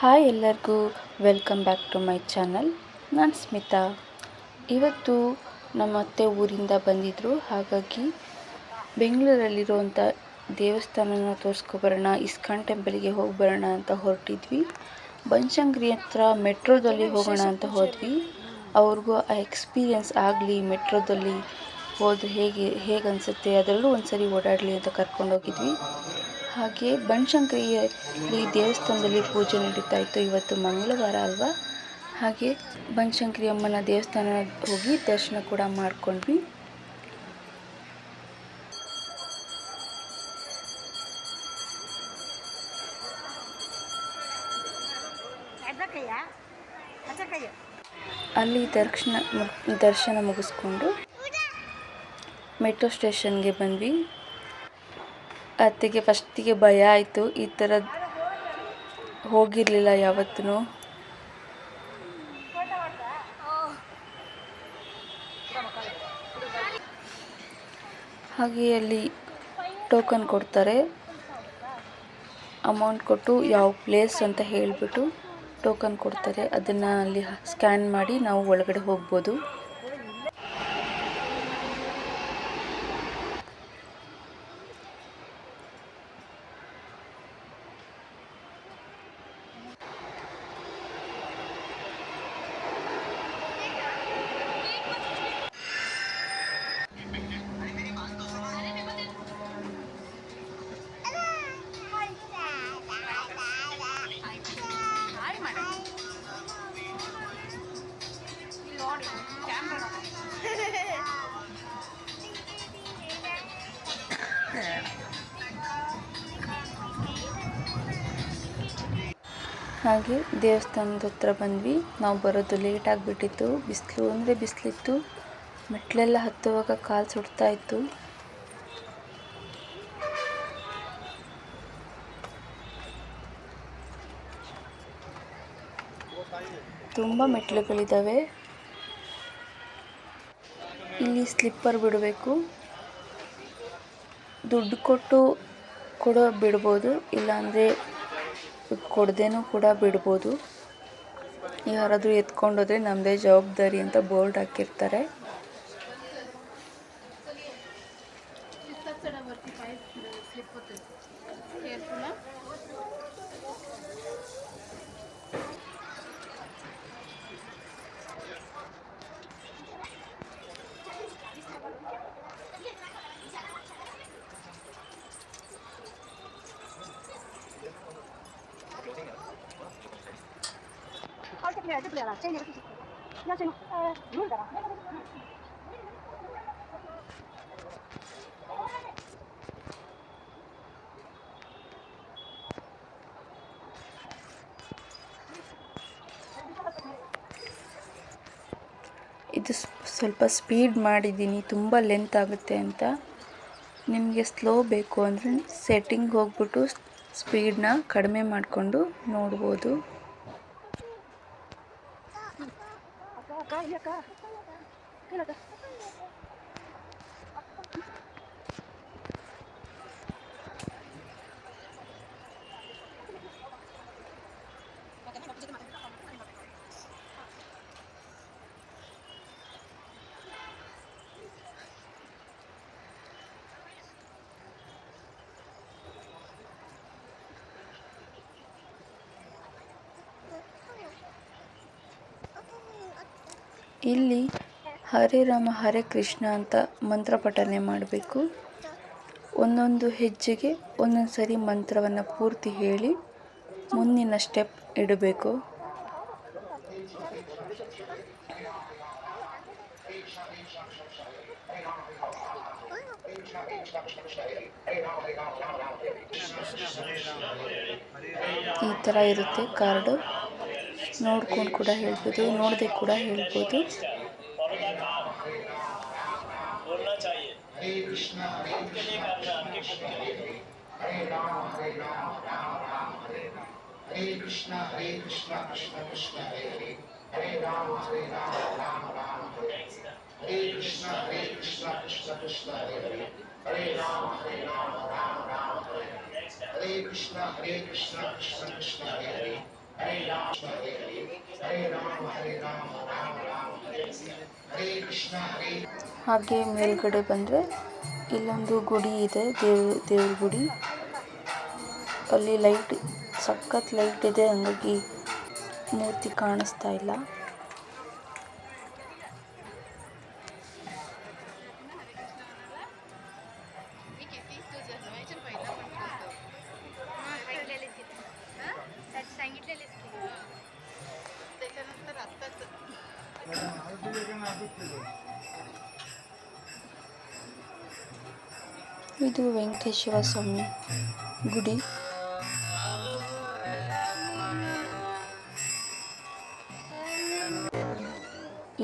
Hi ಎಲ್ಲರಿಗೂ welcome back to my channel. ನಾನು ಸ್ಮಿತಾ. ಇವತ್ತು ನಮ್ಮ ಅತ್ತೆ ಊರಿಂದ ಬಂದಿದ್ದರು ಹಾಗಾಗಿ ಬೆಂಗಳೂರಲ್ಲಿರುವಂಥ ದೇವಸ್ಥಾನನ ತೋರಿಸ್ಕೊಬರೋಣ, ಇಸ್ಕಾನ್ ಟೆಂಪಲ್ಗೆ ಹೋಗಿ ಬರೋಣ ಅಂತ ಹೊರಟಿದ್ವಿ. ಬನಶಂಕರಿ ಹತ್ರ ಮೆಟ್ರೋದಲ್ಲಿ ಹೋಗೋಣ ಅಂತ ಹೋದ್ವಿ. ಅವ್ರಿಗೂ ಆ ಎಕ್ಸ್ಪೀರಿಯನ್ಸ್ ಆಗಲಿ, ಮೆಟ್ರೋದಲ್ಲಿ ಹೋದರೆ ಹೇಗೆ ಹೇಗೆ ಅನಿಸುತ್ತೆ ಅದರಲ್ಲೂ ಒಂದು ಸರಿ ಓಡಾಡಲಿ ಅಂತ ಕರ್ಕೊಂಡೋಗಿದ್ವಿ. ಹಾಗೆ ಬನಶಂಕರಿಯಲ್ಲಿ ದೇವಸ್ಥಾನದಲ್ಲಿ ಪೂಜೆ ನಡೀತಾ ಇತ್ತು. ಇವತ್ತು ಮಂಗಳವಾರ ಅಲ್ವಾ? ಹಾಗೆ ಬನಶಂಕರಿ ಅಮ್ಮನ ದೇವಸ್ಥಾನ ಹೋಗಿ ದರ್ಶನ ಕೂಡ ಮಾಡ್ಕೊಂಡ್ವಿ. ಅಲ್ಲಿ ದರ್ಶನ ದರ್ಶನ ಮುಗಿಸ್ಕೊಂಡು ಮೆಟ್ರೋ ಸ್ಟೇಷನ್ಗೆ ಬಂದ್ವಿ. ಅತ್ತೆಗೆ ಫಸ್ಟಿಗೆ ಭಯ ಆಯಿತು. ಈ ಥರದ್ದು ಹೋಗಿರಲಿಲ್ಲ ಯಾವತ್ತೂ. ಹಾಗೆ ಅಲ್ಲಿ ಟೋಕನ್ ಕೊಡ್ತಾರೆ. ಅಮೌಂಟ್ ಕೊಟ್ಟು ಯಾವ ಪ್ಲೇಸ್ ಅಂತ ಹೇಳಿಬಿಟ್ಟು ಟೋಕನ್ ಕೊಡ್ತಾರೆ. ಅದನ್ನು ಅಲ್ಲಿ ಸ್ಕ್ಯಾನ್ ಮಾಡಿ ನಾವು ಒಳಗಡೆ ಹೋಗ್ಬೋದು. ಹಾಗೆ ದೇವಸ್ಥಾನದ ಹತ್ರ ಬಂದ್ವಿ. ನಾವು ಬರೋದು ಲೇಟ್ ಆಗಿಬಿಟ್ಟಿತ್ತು. ಬಿಸಿಲು ಅಂದರೆ ಬಿಸಿಲಿತ್ತು. ಮೆಟ್ಲೆಲ್ಲ ಹತ್ತುವಾಗ ಕಾಲು ಸುಡ್ತಾ ಇತ್ತು. ತುಂಬ ಮೆಟ್ಲುಗಳಿದ್ದಾವೆ ಇಲ್ಲಿ ಸ್ಲಿಪ್ಪರ್ ಬಿಡಬೇಕು. ದುಡ್ಡು ಕೊಟ್ಟು ಕೂಡ ಬಿಡ್ಬೋದು. ಇಲ್ಲಾಂದರೆ ಕೊಡದೇನೂ ಕೂಡ ಬಿಡ್ಬೋದು. ಯಾರಾದರೂ ಎತ್ಕೊಂಡೋದ್ರೆ ನಮ್ಮದೇ ಜವಾಬ್ದಾರಿ ಅಂತ ಬೋರ್ಡ್ ಹಾಕಿರ್ತಾರೆ. ಇದು ಸ್ವಲ್ಪ ಸ್ಪೀಡ್ ಮಾಡಿದ್ದೀನಿ, ತುಂಬ ಲೆಂತ್ ಆಗುತ್ತೆ ಅಂತ. ನಿಮಗೆ ಸ್ಲೋ ಬೇಕು ಅಂದರೆ ಸೆಟ್ಟಿಂಗ್ ಹೋಗ್ಬಿಟ್ಟು ಸ್ಪೀಡನ್ನ ಕಡಿಮೆ ಮಾಡಿಕೊಂಡು ನೋಡ್ಬೋದು. Kaya ka. Kaya ka. Kaya ka. ಇಲ್ಲಿ ಹರೇ ರಾಮ, ಹರೇ ಕೃಷ್ಣ ಅಂತ ಮಂತ್ರ ಪಠನೆ ಮಾಡಬೇಕು. ಒಂದೊಂದು ಹೆಜ್ಜೆಗೆ ಒಂದೊಂದು ಸರಿ ಮಂತ್ರವನ್ನು ಪೂರ್ತಿ ಹೇಳಿ ಮುಂದಿನ ಸ್ಟೆಪ್ ಇಡಬೇಕು. ಈ ಥರ ಇರುತ್ತೆ ಕಾರ್ಡು. ನೋಡ್ಕೊಂಡು ಕೂಡ ಹೇಳ್ಬೋದು ನೋಡದೆ ಕೂಡ ಹೇಳ್ಬೋದು. ಹರೇ ಕೃಷ್ಣ ಹರೇ ಕೃಷ್ಣ ಕೃಷ್ಣ ಕೃಷ್ಣ ಹರೇ ಹರೇ ಹರೇ ರಾಮ ಹರೇ ರಾಮ ರಾಮ ರಾಮ ಹರೇ ಹರೇ ಕೃಷ್ಣ ಹರೇ ಕೃಷ್ಣ ಕೃಷ್ಣ ಕೃಷ್ಣ ಹರೇ ಹರೇ ಹರೇ ರಾಮ ಹರೇ ರಾಮ ರಾಮ ರಾಮ ಹರೇ ಹರೇ ಕೃಷ್ಣ ಹರೇ ಕೃಷ್ಣ ಕೃಷ್ಣ ಕೃಷ್ಣ ಹರೇ ಹರೇ ಹರೇ राम हरे हरे हरे राम हरे राम राम राम हरे हरे हरे कृष्ण हरे ಹಾಗೆ ಮೇಲ್ಗಡೆ ಬಂದರೆ ಇಲ್ಲೊಂದು ಗುಡಿ ಇದೆ ದೇವ್ ದೇವ್ರ ಗುಡಿ ಅಲ್ಲಿ ಲೈಟ್ ಸಖತ್ ಲೈಟ್ ಇದೆ ಹಂಗಾಗಿ ಮೂರ್ತಿ ಕಾಣಿಸ್ತಾ ಇಲ್ಲ ಇದು ವೆಂಕಟೇಶ್ವರ ಸ್ವಾಮಿ ಗುಡಿ.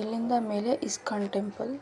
ಇಲ್ಲಿಂದ ಮೇಲೆ ಇಸ್ಕಾನ್ ಟೆಂಪಲ್.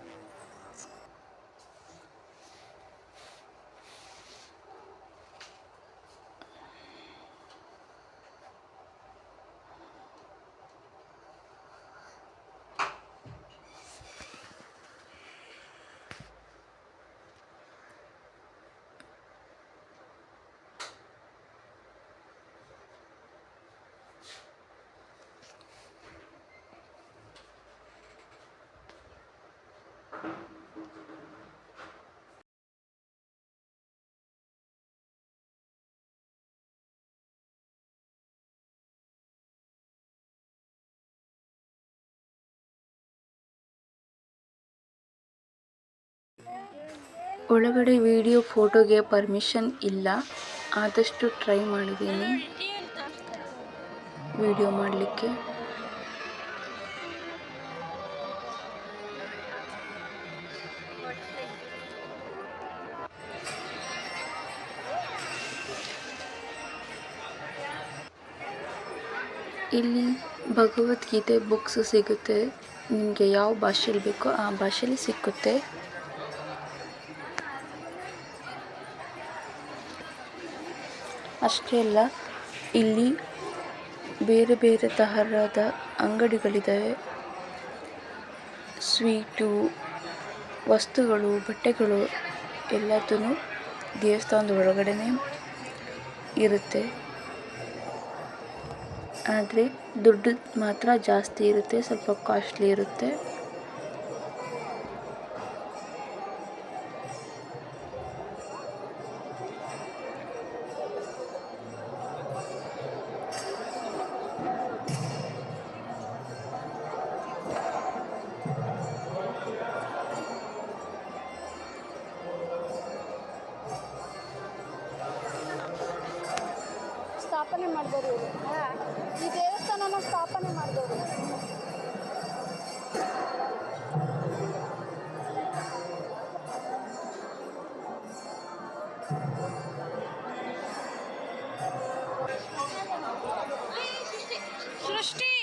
ಒಳಗಡೆ ವಿಡಿಯೋ ಫೋಟೋಗೆ ಪರ್ಮಿಷನ್ ಇಲ್ಲ. ಆದಷ್ಟು ಟ್ರೈ ಮಾಡಿದ್ದೀನಿ. ವಿಡಿಯೋ ಮಾಡಲಿಕ್ಕೆ. ಇಲ್ಲಿ ಭಗವದ್ಗೀತೆ ಬುಕ್ಸ್ ಸಿಗುತ್ತೆ. ನಿಮಗೆ ಯಾವ ಭಾಷೆಯಲ್ಲಿ ಬೇಕೋ ಆ ಭಾಷೆಯಲ್ಲಿ ಸಿಕ್ಕುತ್ತೆ. ಅಷ್ಟೇ ಅಲ್ಲ, ಇಲ್ಲಿ ಬೇರೆ ಬೇರೆ ತರಹದ ಅಂಗಡಿಗಳಿದ್ದಾವೆ ಸ್ವೀಟು, ವಸ್ತುಗಳು, ಬಟ್ಟೆಗಳು ಎಲ್ಲದೂ ದೇವಸ್ಥಾನದ ಒಳಗಡೆನೇ ಇರುತ್ತೆ. ಆದರೆ ದುಡ್ಡು ಮಾತ್ರ ಜಾಸ್ತಿ ಇರುತ್ತೆ, ಸ್ವಲ್ಪ ಕಾಸ್ಟ್ಲಿ ಇರುತ್ತೆ. ಸ್ಥಾಪನೆ ಮಾಡಿದವರು ಈ ದೇವಸ್ಥಾನನ ಸ್ಥಾಪನೆ ಮಾಡಿದವರು ಸೃಷ್ಟಿ.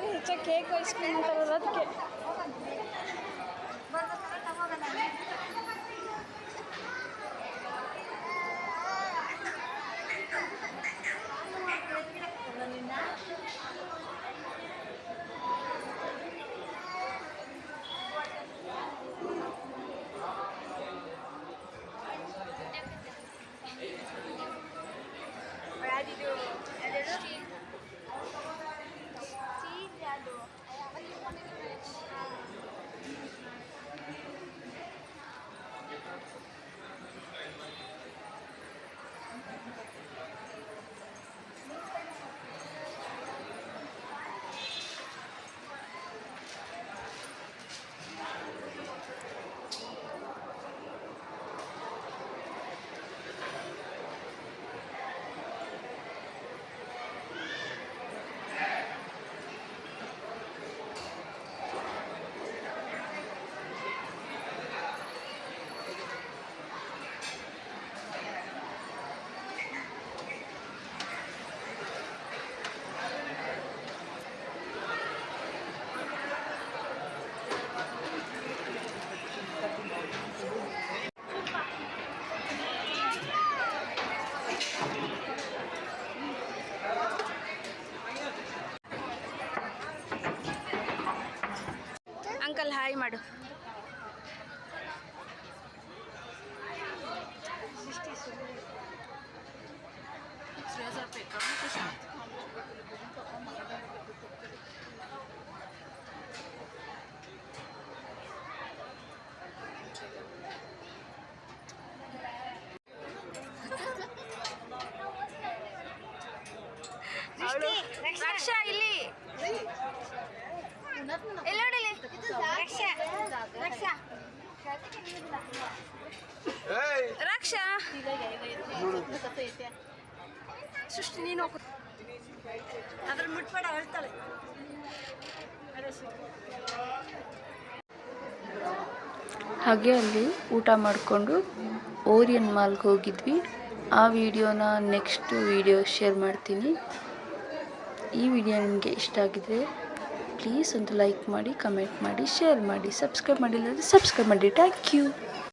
सारी हिचक है कोई स्कूल में रद्द के ಹಾಯ್ ಮಾಡು ರಕ್ಷಾ ಇಲ್ಲಿ ಇಲ್ಲಿ ನೋಡಿ ಇಲ್ಲಿ. ರಕ್ಷಾ ರಕ್ಷಾ. ಸೃಷ್ಟಿ ನೀನು ಹೋಗು. ಅದ್ರ ಮುಟ್ಬೇಡ ಹೇಳ್ತಾಳೆ ಹಾಗೆ ಅಲ್ಲಿ ಊಟ ಮಾಡಿಕೊಂಡು ಓರಿಯನ್ ಮಾಲ್ಗೆ ಹೋಗಿದ್ವಿ. ಆ ವಿಡಿಯೋನ ನೆಕ್ಸ್ಟ್ ವಿಡಿಯೋ ಶೇರ್ ಮಾಡ್ತೀನಿ. ಈ ವಿಡಿಯೋ ನಿಮಗೆ ಇಷ್ಟ ಆಗಿದ್ರೆ ಪ್ಲೀಸ್ ಒಂದು ಲೈಕ್ ಮಾಡಿ ಕಮೆಂಟ್ ಮಾಡಿ ಶೇರ್ ಮಾಡಿ ಸಬ್ಸ್ಕ್ರೈಬ್ ಮಾಡಿಲ್ಲ ಅಂದರೆ ಸಬ್ಸ್ಕ್ರೈಬ್ ಮಾಡಿ. Thank you